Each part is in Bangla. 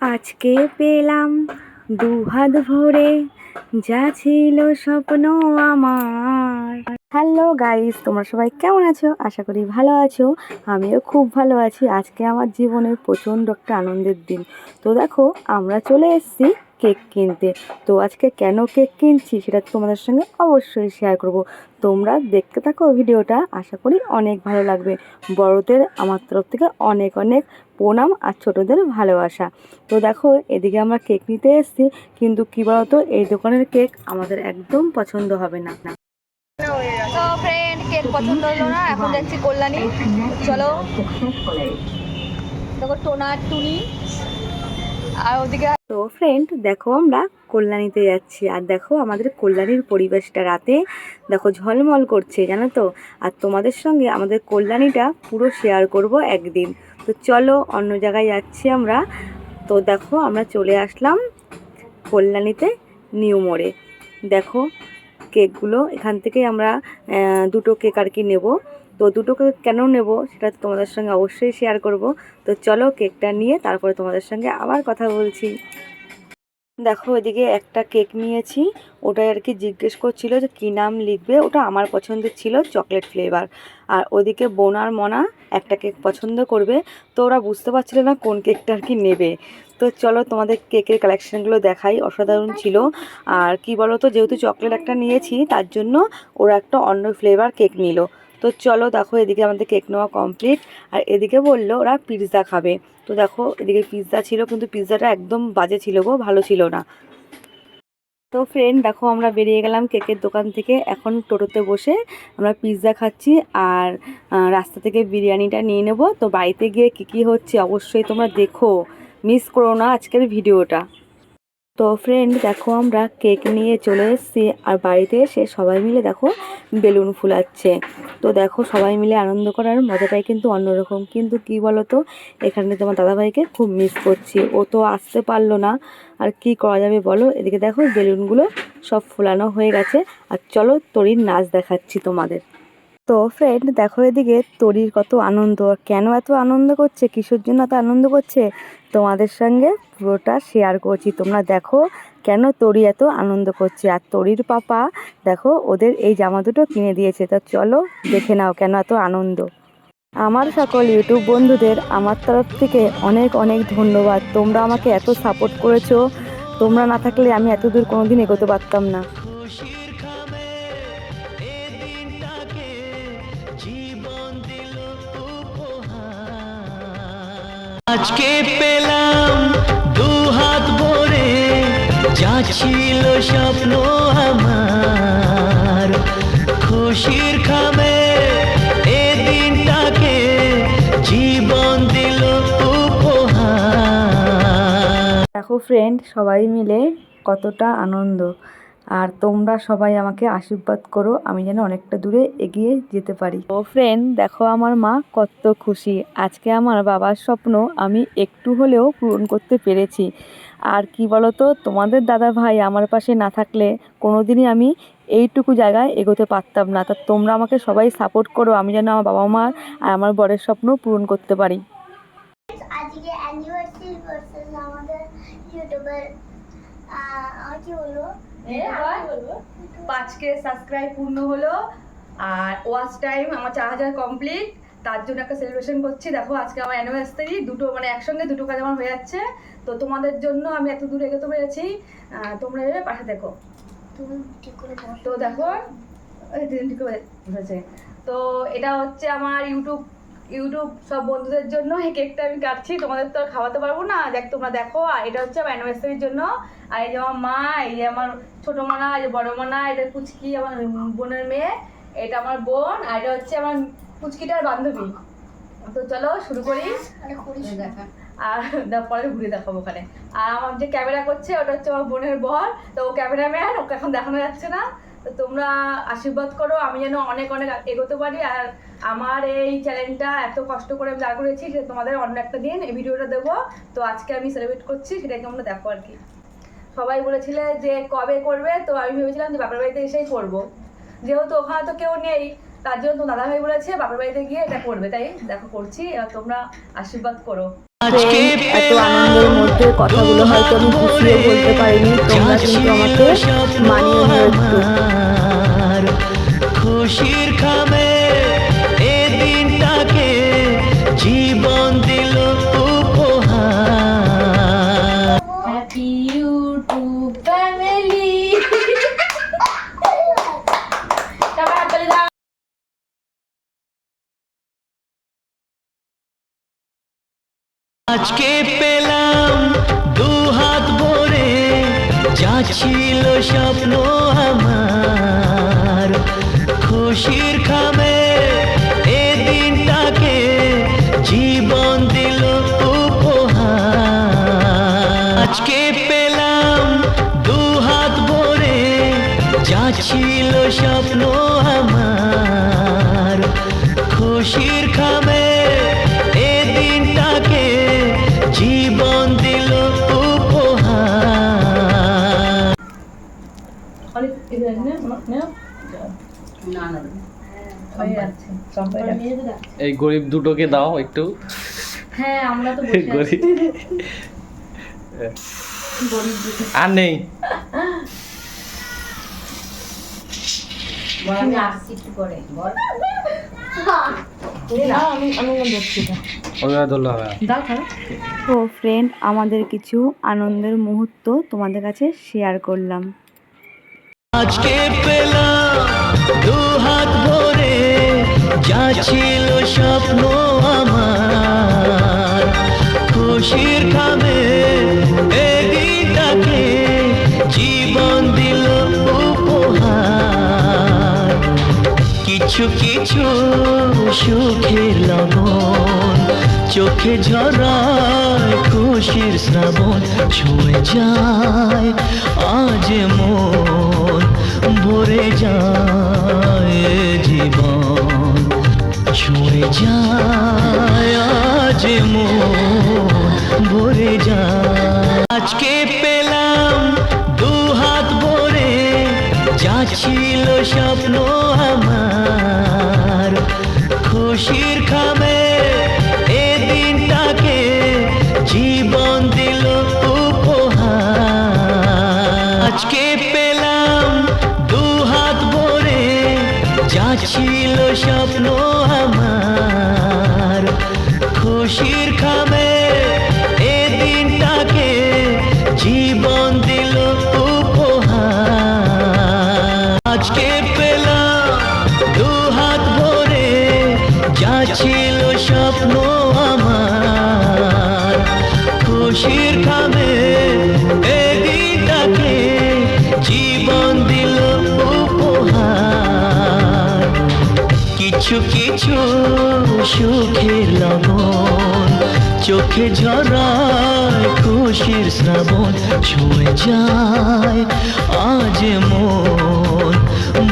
আজকে পেলাম দু হাত ভরে, যা ছিল স্বপ্ন আমার। হ্যালো গাইস তোমরা সবাই কেমন আছো? আশা করি ভালো আছো। আমিও খুব ভালো আছি। আজকে আমার জীবনের প্রচণ্ড একটা আনন্দের দিন। তো দেখো, আমরা চলে এসেছি কেক কিনতে। তো আজকে কেন কেক কিনছি সেটা তোমাদের সঙ্গে অবশ্যই শেয়ার করব। তোমরা দেখতে থাকো ভিডিওটা, আশা করি অনেক ভালো লাগবে। বড়দের আমার তরফ থেকে অনেক অনেক প্রণাম আর ছোটদের ভালোবাসা। তো দেখো, এদিকে আমরা কেক নিতে এসেছি, কিন্তু কী বলতো, এই দোকানের কেক আমাদের একদম পছন্দ হবে না। তো ফ্রেন্ড কেক পছন্দ হলো না, এখন দেখছি কল্যাণী। চলো। দেখো, টোনার টুনি। আর ওদিকে তো ফ্রেন্ড দেখো আমরা কল্যাণীতে যাচ্ছি। আর দেখো আমাদের কল্যাণীর পরিবেশটা রাতে দেখো ঝলমল করছে, জানো তো? আর তোমাদের সঙ্গে আমাদের কল্যাণীটা পুরো শেয়ার করব একদিন। তো চলো অন্য জায়গায় যাচ্ছি আমরা। তো দেখো আমরা চলে আসলাম কল্যাণীতে নিউ মোড়ে দেখো কেকগুলো এখান থেকে আমরা দুটো কেক আর কি নেব। তো দুটো কেক কেন নেব সেটা তোমাদের সঙ্গে অবশ্যই শেয়ার করব। তো চলো কেকটা নিয়ে তারপরে তোমাদের সঙ্গে আবার কথা বলছি। দেখো এদিকে একটা কেক নিয়েছি, ওটাই আর কি জিজ্ঞেস করছিল যে কী নাম লিখবে? ওটা আমার পছন্দের ছিল চকলেট ফ্লেভার আর ওদিকে বোনার মনা একটা কেক পছন্দ করবে, তো ওরা বুঝতে পারছিল না কোন কেকটা আর কি নেবে। তো চলো তোমাদের কেকের কালেকশানগুলো দেখাই, অসাধারণ ছিল। আর কি বলো তো যেহেতু চকলেট একটা নিয়েছি, তার জন্য ওরা একটা অন্য ফ্লেভার কেক নিল। তো চলো দেখো, এদিকে আমাদের কেক নেওয়া কমপ্লিট আর এদিকে বলল ওরা পিৎজা খাবে। তো দেখো, এদিকে পিৎজা ছিল, কিন্তু পিৎজাটা একদম বাজে ছিল গো, ভালো ছিল না। তো ফ্রেন্ড দেখো আমরা বেরিয়ে গেলাম কেকের দোকান থেকে। এখন টোটোতে বসে আমরা পিৎজা খাচ্ছি আর রাস্তা থেকে বিরিয়ানিটা নিয়ে নেব। তো বাড়িতে গিয়ে কী কী হচ্ছে অবশ্যই তোমরা দেখো। মিস করো না আজকের ভিডিওটা তো ফ্রেন্ড দেখো আমরা কেক নিয়ে চলে এসেছি আর বাড়িতে এসে সবাই মিলে দেখো বেলুন ফুলাচ্ছে। তো দেখো সবাই মিলে আনন্দ করার মজাটাই কিন্তু অন্যরকম। কিন্তু কি বলো তো এখানে তোমার দাদাভাইকে খুব মিস করছি। ও তো আসতে পারল না। আর কি করা যাবে বলো? এদিকে দেখো বেলুনগুলো সব ফোলানো হয়ে গেছে। আর চলো তরির নাচ দেখাচ্ছি তোমাদের। তো ফ্রেন্ড দেখো এদিকে তরির কত আনন্দ। কেন এত আনন্দ করছে? কিসের জন্য এত আনন্দ করছে? তোমাদের সঙ্গে পুরোটা শেয়ার করছি। তোমরা দেখো কেন তরি এত আনন্দ করছে? আর তরির পাপা, দেখো ওদের এই জামা দুটো কিনে দিয়েছে। তা চলো দেখে নাও কেন এত আনন্দ। আমার সকল ইউটিউব বন্ধুদের আমার তরফ থেকে অনেক অনেক ধন্যবাদ। তোমরা আমাকে এত সাপোর্ট করেছ। তোমরা না থাকলে আমি এত দূর কোনোদিন এগোতে পারতাম না। জীবন দিল আজকে পেলাম দু হাত ভরে যা ছিল স্বপ্ন আমার। খুশির খামে এ দিনটাকে জীবন দিল উপহার। দেখো ফ্রেন্ড সবাই মিলে কতটা আনন্দ। আর তোমরা সবাই আমাকে আশীর্বাদ করো আমি যেন অনেকটা দূরে এগিয়ে যেতে পারি। ও ফ্রেন্ড দেখো আমার মা কত খুশি। আজকে আমার বাবার স্বপ্ন আমি একটু হলেও পূরণ করতে পেরেছি। আর কি বলো তো তোমাদের দাদা ভাই আমার পাশে না থাকলে কোনোদিনই আমি এইটুকু জায়গায় এগোতে পারতাম না। তা তোমরা আমাকে সবাই সাপোর্ট করো আমি যেন আমার বাবা মা আর আমার বরের স্বপ্ন পূরণ করতে পারি। আজকে অ্যানিভার্সারি ভার্সেস আমাদের ইউটিউবের পাঁচকে সাবস্ক্রাইব পূর্ণ হলো আর ওয়াচ টাইম আমার চার হাজার কমপ্লিট তার জন্য একটা সেলিব্রেশন করছি। দেখো আজকে আমার অ্যানিভার্সারি দুটো মানে একসঙ্গে দুটো কাজ আমার হয়ে যাচ্ছে। তো তোমাদের জন্য আমি এত দূর এগোতে পেরেছি। তোমরা এভাবে পাশে দেখো তো দেখো ঠিক করে তো এটা হচ্ছে আমার ইউটিউব ইউটিউব সব বন্ধুদের জন্য এই কেকটা আমি কাটছি তোমাদের তো আর খাওয়াতে পারব না। দেখ তোমরা দেখো আর এটা হচ্ছে আমার অ্যানিভার্সারির জন্য। আর এই যে আমার মা এই যে আমার ছোট মানা এই যে বড় মানা এটা কুচকি আমার বোনের মেয়ে এটা আমার বোন আর এটা হচ্ছে আমার কুচকিটার বান্ধবী। তো চলো শুরু করি। না। আর পরে ঘুরে দেখাবো ওখানে। আর আমার যে ক্যামেরা করছে ওটা হচ্ছে আমার বোনের বর। তো ও ক্যামেরাম্যান ওকে এখন দেখানো যাচ্ছে না। তোমরা আশীর্বাদ করো আমি যেন অনেক অনেক এগোতে পারি। আর আমার এই চ্যানেলটা এত কষ্ট করে আমি দাঁড় করেছি সেটা তোমাদের অন্য একটা দিন এই ভিডিওটা দেবো। তো আজকে আমি সেলিব্রেট করছি সেটাকে তোমরা দেখো আর কি। সবাই বলেছিলে যে কবে করবে তো আমি ভেবেছিলাম যে বাপের বাড়িতে এসেই করব। যেহেতু ওখানে তো কেউ নেই তার জন্য তো দাদা ভাই বলেছে বাপের বাড়িতে গিয়ে এটা করবে। তাই দেখো করছি এবার তোমরা আশীর্বাদ করো। আজকে এত আনন্দের মধ্যে কথাগুলো হয়তো আমি গুছিয়ে বলতে পারিনি তোমরা কিন্তু আমাকে মানিয়ে নিও। একটু খুশির খামে এ দিনটাকে জীবন দিল উপহার। হ্যাপি ইউটিউব ফ্যামিলি আজকে পেলাম ছিল স্বপ্ন আমার। খুশির খামে এই গরিব দুটোকে দাও একটু। হ্যাঁ আমরা তো গরিব। আর নেই। তো ফ্রেন্ড আমাদের কিছু আনন্দের মুহূর্ত তোমাদের কাছে শেয়ার করলাম। আজকে পেলাম যা ছিল স্বপ্ন আমার। খুশির খামে এই দিনটাকে জীবন দিল উপহার। কিছু কিছু সুখের লগন চোখে ঝরায় খুশির শ্রাবণ, ছুঁয়ে যায় আজ মন, ভরে যায় জীবন। ছুঁয়ে যায় ভরে যায়। আজকে পেলাম দু হাত ভরে যা স্বপ্ন আমার। খুশির খামে আজকে পেলাম, দু হাত ভরে, যা ছিল স্বপ্ন আমার। খুশির খাবে জীবন দিল উপহার। কিছু কিছু সুখের লগন চোখে ঝরায় খুশির শ্রাবণ, ছুঁয়ে যায়। আজ মন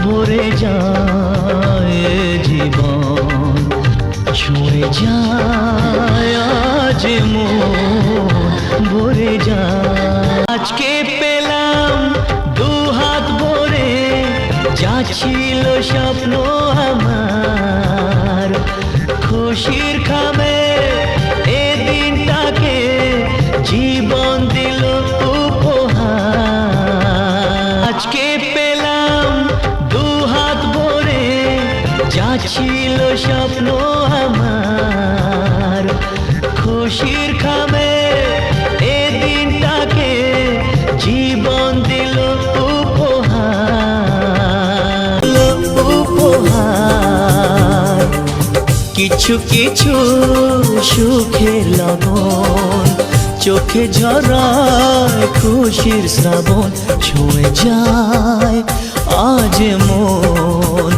ভরে যায় জীবন। ছুঁয়ে যায় আজ মন ভরে যায়। আজকে পেলাম দু হাত ভরে, যা ছিল স্বপ্ন আমার। খুশির খামে খুশির খামে এ দিনটাকে জীবন দিল উপহার। উপহার। কিছু কিছু সুখের লগন চোখে ঝরায় খুশির শ্রাবণ, ছুঁয়ে যায় আজ মন,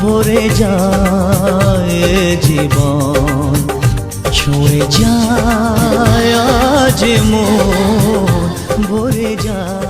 ভরে যায় জীবন। ছুঁয়ে যায় আজ মন ভরে যায়।